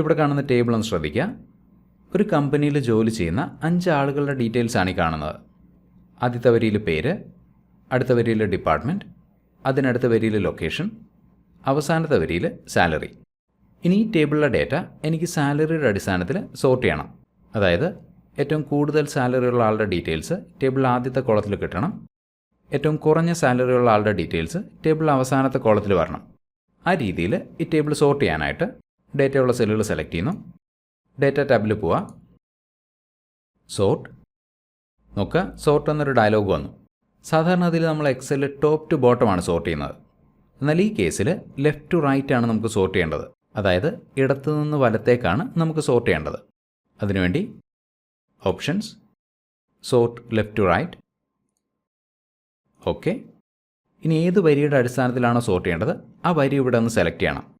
ഇവിടെ കാണുന്ന ടേബിൾ ഒന്ന് ശ്രദ്ധിക്കുക. ഒരു കമ്പനിയിൽ ജോലി ചെയ്യുന്ന അഞ്ച് ആളുകളുടെ ഡീറ്റെയിൽസാണ് ഈ കാണുന്നത്. ആദ്യത്തെ വരിയിൽ പേര് അടുത്ത വരിയിൽ ഡിപ്പാർട്ട്മെന്റ് അതിനടുത്ത വരിയിൽ ലൊക്കേഷൻ അവസാനത്തെ വരിയിൽ സാലറി ഇനി ഈ ടേബിളിലെ ഡേറ്റ എനിക്ക് സാലറിയുടെ അടിസ്ഥാനത്തിൽ സോർട്ട് ചെയ്യണം. അതായത് ഏറ്റവും കൂടുതൽ സാലറിയുള്ള ആളുടെ ഡീറ്റെയിൽസ് ടേബിൾ ആദ്യത്തെ കോളത്തിൽ കിട്ടണം. ഏറ്റവും കുറഞ്ഞ സാലറിയുള്ള ആളുടെ ഡീറ്റെയിൽസ് ടേബിൾ അവസാനത്തെ കോളത്തിൽ വരണം. ആ രീതിയിൽ ഈ ടേബിൾ സോർട്ട് ചെയ്യാനായിട്ട് ഡേറ്റയുള്ള സെല്ലുകൾ സെലക്ട് ചെയ്യുന്നു. ഡേറ്റ ടാബിൽ പോവുക സോർട്ട്. നോക്കുക സോർട്ട് എന്നൊരു ഡയലോഗ് വന്നു. സാധാരണ അതിൽ നമ്മൾ എക്സൽ ടോപ്പ് ടു ബോട്ടം ആണ് സോർട്ട് ചെയ്യുന്നത്. എന്നാൽ ഈ കേസിൽ ലെഫ്റ്റ് ടു റൈറ്റ് ആണ് നമുക്ക് സോർട്ട് ചെയ്യേണ്ടത്. അതായത് ഇടത്തു നിന്ന് വലത്തേക്കാണ് നമുക്ക് സോർട്ട് ചെയ്യേണ്ടത്. അതിനുവേണ്ടി options. Sort left to right. Okay. ഇനി ഏത് വരിയുടെ അടിസ്ഥാനത്തിലാണോ സോർട്ട് ചെയ്യേണ്ടത്? ആ വരി ഇവിടെ ഒന്ന് സെലക്ട് ചെയ്യണം.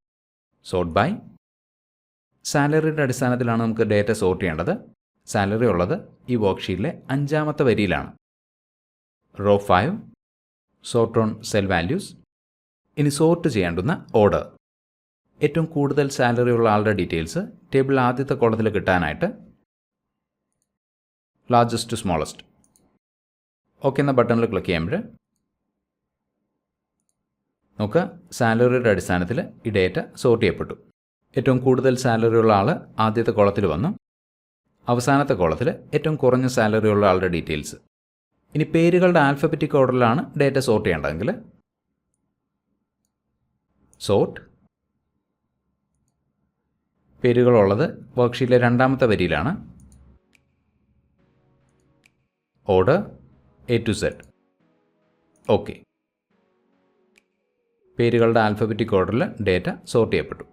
സോർട്ട് ബൈ സാലറിയുടെ അടിസ്ഥാനത്തിലാണ് നമുക്ക് ഡേറ്റ സോർട്ട് ചെയ്യേണ്ടത്. സാലറി ഉള്ളത് ഈ വർക്ക്ഷീറ്റിലെ അഞ്ചാമത്തെ വരിയിലാണ്. Row five sort on cell values ഇനി സോർട്ട് ചെയ്യേണ്ടുന്ന ഓർഡർ. ഏറ്റവും കൂടുതൽ സാലറി ഉള്ള ആളുടെ ഡീറ്റെയിൽസ് ടേബിൾ ആദ്യത്തെ കോളത്തിൽ കിട്ടാനായിട്ട് ലാർജസ്റ്റ് ടു സ്മോളസ്റ്റ് ഓക്കെ എന്ന ബട്ടണിൽ ക്ലിക്ക് ചെയ്യുമ്പോൾ നോക്കുക സാലറിയുടെ അടിസ്ഥാനത്തിൽ ഈ ഡേറ്റ സോർട്ട് ചെയ്യപ്പെട്ടു. ഏറ്റവും കൂടുതൽ സാലറി ഉള്ള ആൾ ആദ്യത്തെ കോളത്തിൽ വന്നു. അവസാനത്തെ കോളത്തിൽ ഏറ്റവും കുറഞ്ഞ സാലറി ഉള്ള ആളുടെ ഡീറ്റെയിൽസ് ഇനി പേരുകളുടെ ആൽഫബറ്റിക് ഓർഡറിലാണ് ഡേറ്റ സോർട്ട് ചെയ്യേണ്ടതെങ്കിൽ സോർട്ട് പേരുകളുള്ളത് വർക്ക്ഷീറ്റിലെ രണ്ടാമത്തെ വരിയിലാണ്. Order A to Z okay പേരുകളുടെ ആൽഫബറ്റിക് ഓർഡറിൽ ഡേറ്റ സോർട്ട് ചെയ്യപ്പെട്ടു.